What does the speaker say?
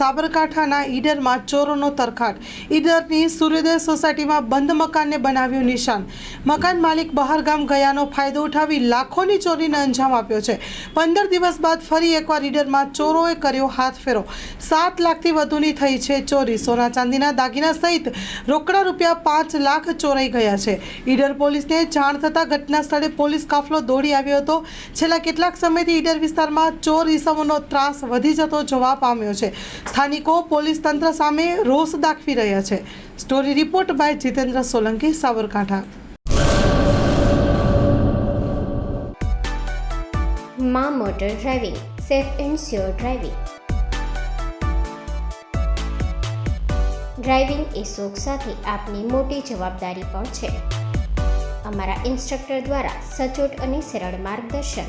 સાબરકાંઠાના ઈડરમાં ચોરોનો તરખાટ. ઈડરની સૂર્યોદય સોસાયટીમાં બંધ મકાનને બનાવ્યું નિશાન. મકાન માલિક બહારગામ ગયાનો ફાયદો ઉઠાવી લાખોની ચોરીને અંજામ આપ્યો છે. પંદર દિવસ બાદ ફરી એકવાર ઈડરમાં ચોરોએ કર્યો હાથ ફેરો. સાત લાખથી વધુની થઈ છે ચોરી. સોના ચાંદીના દાગીના સહિત રોકડા રૂપિયા પાંચ લાખ ચોરાઈ ગયા છે. ઈડર પોલીસને જાણ થતાં ઘટના સ્થળે પોલીસ કાફલો દોડી આવ્યો હતો. છેલ્લા કેટલાક સમયથી ઈડર વિસ્તારમાં ચોર ઈસમોનો ત્રાસ વધી જતો જોવા પામ્યો છે. સ્થાનિકો પોલીસ તંત્ર સામે રોષ દાખવી રહ્યા છે. Story report by Jitendra Solanki, Sabarkantha. માં motor driving, safe and sure driving. Driving એ શોખ સાથે આપની મોટી જવાબદારી પણ છે. અમારા ઇન્સ્ટ્રક્ટર દ્વારા સચોટ અને સરળ માર્ગદર્શન.